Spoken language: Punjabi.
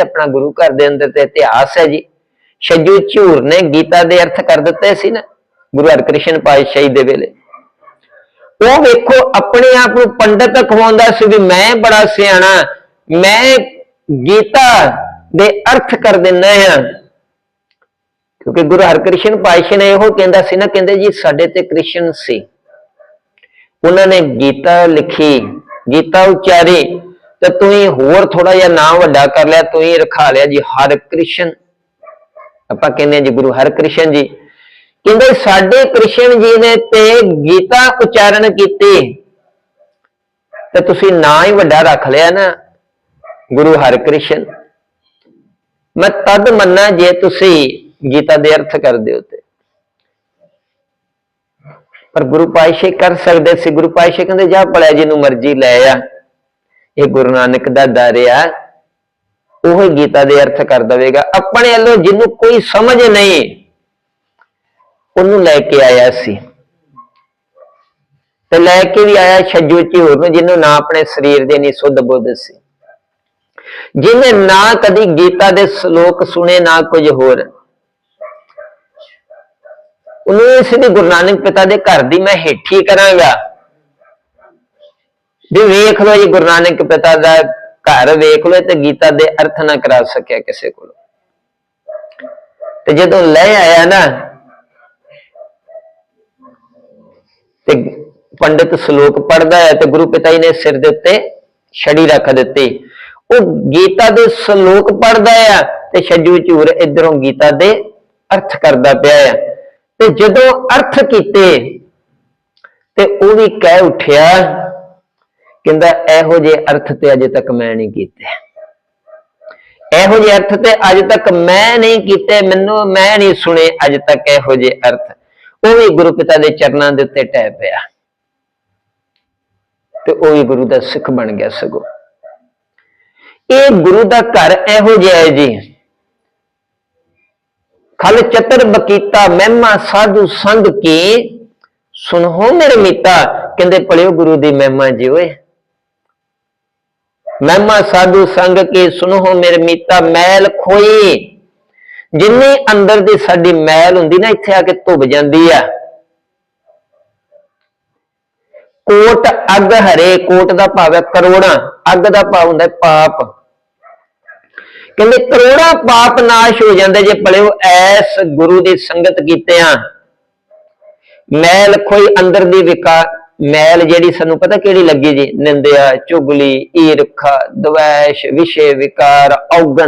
ਆਪਣਾ ਗੁਰੂ ਘਰ ਦੇ ਅੰਦਰ ਤੇ ਇਤਿਹਾਸ ਹੈ ਜੀ। ਛੱਜੂ ਝੂਰ ਨੇ ਗੀਤਾ ਦੇ ਅਰਥ ਕਰ ਦਿੱਤੇ ਸੀ ਨਾ, ਗੁਰੂ ਹਰਕ੍ਰਿਸ਼ਨ ਪਾਤਸ਼ਾਹੀ ਦੇ ਵੇਲੇ। ਉਹ ਵੇਖੋ, ਆਪਣੇ ਆਪ ਨੂੰ ਪੰਡਤ ਖਵਾਉਂਦਾ ਸੀ ਵੀ ਮੈਂ ਬੜਾ ਸਿਆਣਾ, ਮੈਂ ਗੀਤਾ ਦੇ ਅਰਥ ਕਰ ਦਿੰਦਾ ਆ ਕਿਉਂਕਿ ਗੁਰੂ ਹਰਕ੍ਰਿਸ਼ਨ ਪਾਤਸ਼ਾਹ ਨੇ ਇਹੋ ਕਹਿੰਦਾ ਸੀ ਨਾ, ਕਹਿੰਦੇ ਜੀ, ਸਾਡੇ ਤੇ ਕ੍ਰਿਸ਼ਨ ਸੀ। ਉਹਨਾਂ ਨੇ ਗੀਤਾ ਲਿਖੀ, ਗੀਤਾ ਉਚਾਰੀ। ਤੇ ਤੁਸੀਂ ਹੋਰ ਥੋੜਾ ਜਿਹਾ ਨਾਮ ਵੱਡਾ ਕਰ ਲਿਆ, ਤੁਸੀਂ ਰਖਾ ਲਿਆ ਜੀ ਹਰ ਕ੍ਰਿਸ਼ਨ ਆਪਾਂ ਕਹਿੰਦੇ ਹਾਂ ਜੀ ਗੁਰੂ ਹਰਕ੍ਰਿਸ਼ਨ ਜੀ। ਕਹਿੰਦੇ ਸਾਡੇ ਕ੍ਰਿਸ਼ਨ ਜੀ ਨੇ ਤੇ ਗੀਤਾ ਉਚਾਰਨ ਕੀਤੀ, ਤੇ ਤੁਸੀਂ ਨਾਂ ਹੀ ਵੱਡਾ ਰੱਖ ਲਿਆ ਨਾ, ਗੁਰੂ ਹਰਕ੍ਰਿਸ਼ਨ। ਮੈਂ ਤਦ ਮੰਨਾ ਜੇ ਤੁਸੀਂ ਗੀਤਾ ਦੇ ਅਰਥ ਕਰਦੇ ਹੋ ਤੇ। ਪਰ ਗੁਰੂ ਪਾਤਸ਼ਾਹ ਕਰ ਸਕਦੇ ਸੀ, ਗੁਰੂ ਪਾਤਸ਼ਾਹ ਕਹਿੰਦੇ, ਜਾ ਭਲਿਆ ਜਿਹਨੂੰ ਮਰਜ਼ੀ ਲੈ ਆ। ਇਹ ਗੁਰੂ ਨਾਨਕ ਦਾ ਦਰ ਆ। ਉਹ ਗੀਤਾ ਦੇ ਅਰਥ ਕਰ ਦਵੇਗਾ। ਆਪਣੇ ਵੱਲੋਂ ਜਿਹਨੂੰ ਕੋਈ ਸਮਝ ਨਹੀਂ, ਉਹਨੂੰ ਲੈ ਕੇ ਆਇਆ ਸੀ। ਤੇ ਲੈ ਕੇ ਵੀ ਆਇਆ ਛੱਜੂ ਝੂਰ ਨੂੰ, ਜਿਹਨੂੰ ਨਾ ਆਪਣੇ ਸਰੀਰ ਦੇ ਨਹੀਂ ਸੁੱਧ ਬੁੱਧ ਸੀ। ਜਿਹਨੇ ਨਾ ਕਦੀ ਗੀਤਾ ਦੇ ਸ਼ਲੋਕ ਸੁਣੇ, ਨਾ ਕੁਝ ਹੋਰ। ਉਹਨੂੰ ਇਸ ਦੀ ਗੁਰੂ ਨਾਨਕ ਪਿਤਾ ਦੇ ਘਰ ਦੀ ਮੈਂ ਹੇਠੀ ਕਰਾਂਗਾ। ਵੀ ਵੇਖ ਲੋ ਜੀ, ਗੁਰੂ ਨਾਨਕ ਪਿਤਾ ਦਾ ਘਰ ਵੇਖ ਲੋ ਤੇ ਗੀਤਾ ਦੇ ਅਰਥ ਨਾ ਕਰਾ ਸਕਿਆ ਕਿਸੇ ਕੋਲ। ਤੇ ਜਦੋਂ ਲੈ ਆਇਆ ਨਾ, ਤੇ ਪੰਡਿਤ ਸ਼ਲੋਕ ਪੜਦਾ ਹੈ ਤੇ ਗੁਰੂ ਪਿਤਾ ਜੀ ਨੇ ਸਿਰ ਦੇ ਉੱਤੇ ਛੜੀ ਰੱਖ ਦਿੱਤੀ। ਉਹ ਗੀਤਾ ਦੇ ਸ਼ਲੋਕ ਪੜਦਾ ਆ ਤੇ ਛੱਜੂ ਝੂਰ ਇਧਰੋਂ ਗੀਤਾ ਦੇ ਅਰਥ ਕਰਦਾ ਪਿਆ ਆ। ਤੇ ਜਦੋਂ ਅਰਥ ਕੀਤੇ, ਤੇ ਉਹ ਵੀ ਕਹਿ ਉੱਠਿਆ ਕਹਿੰਦਾ, ਇਹੋ ਜਿਹੇ ਅਰਥ ਤੇ ਅਜੇ ਤੱਕ ਮੈਂ ਨਹੀਂ ਕੀਤੇ। ਇਹੋ ਜਿਹੇ ਅਰਥ ਤੇ ਅੱਜ ਤੱਕ ਮੈਂ ਨਹੀਂ ਕੀਤੇ, ਮੈਨੂੰ ਮੈਂ ਨਹੀਂ ਸੁਣੇ ਅਜੇ ਤੱਕ ਇਹੋ ਜਿਹੇ ਅਰਥ। ਉਹ ਵੀ ਗੁਰੂ ਪਿਤਾ ਦੇ ਚਰਨਾਂ ਦੇ ਉੱਤੇ ਟਹਿ ਪਿਆ। ਤੇ ਉਹ ਵੀ ਗੁਰੂ ਦਾ ਸਿੱਖ ਬਣ ਗਿਆ ਸਗੋਂ। ਇਹ ਗੁਰੂ ਦਾ ਘਰ ਇਹੋ ਜਿਹਾ ਹੈ ਜੀ। ਖਲ ਚਤਰ ਬਕੀਤਾ ਮਹਿਮਾ ਸਾਧੂ ਸੰਗ ਕੀ ਸੁਨੋ ਮੇਰੇ ਮੀਤਾ, ਕਹਿੰਦੇ ਪੜਿਓ ਗੁਰੂ ਦੀ ਮਹਿਮਾ ਜੀ ਓਏ। ਮਹਿਮਾ ਸਾਧੂ ਸੰਗ ਕੀ ਸੁਨੋ ਮੇਰੇ ਮੀਤਾ ਮੈਲ ਖੋਈ। ਜਿੰਨੀ ਅੰਦਰ ਦੀ ਸਾਡੀ ਮੈਲ ਹੁੰਦੀ ਨਾ, ਇੱਥੇ ਆ ਕੇ ਧੁੱਬ ਜਾਂਦੀ ਆ। ਕੋਟ ਅੱਗ ਹਰੇ, ਕੋਟ ਦਾ ਭਾਵ ਹੈ ਕਰੋੜਾਂ। ਅੱਗ ਦਾ ਭਾਵ ਹੁੰਦਾ ਪਾਪ। ਕਹਿੰਦੇ ਕਰੋੜਾਂ ਪਾਪ ਨਾਸ਼ ਹੋ ਜਾਂਦੇ ਜੇ ਪਲਿਓ ਐਸ ਗੁਰੂ ਦੀ ਸੰਗਤ ਕੀਤੇ ਆ। ਮੈਲ ਕੋਈ ਅੰਦਰ ਦੀ ਵਿਕਾ ਮੈਲ ਜਿਹੜੀ ਸਾਨੂੰ ਪਤਾ ਕਿਹੜੀ ਲੱਗੀ ਜੀ? ਨਿੰਦਿਆ ਚੁਗਲੀ ਈਰਖਾ ਦਵੈਸ਼ ਵਿਸ਼ੇ ਵਿਕਾਰ ਔਗਣ।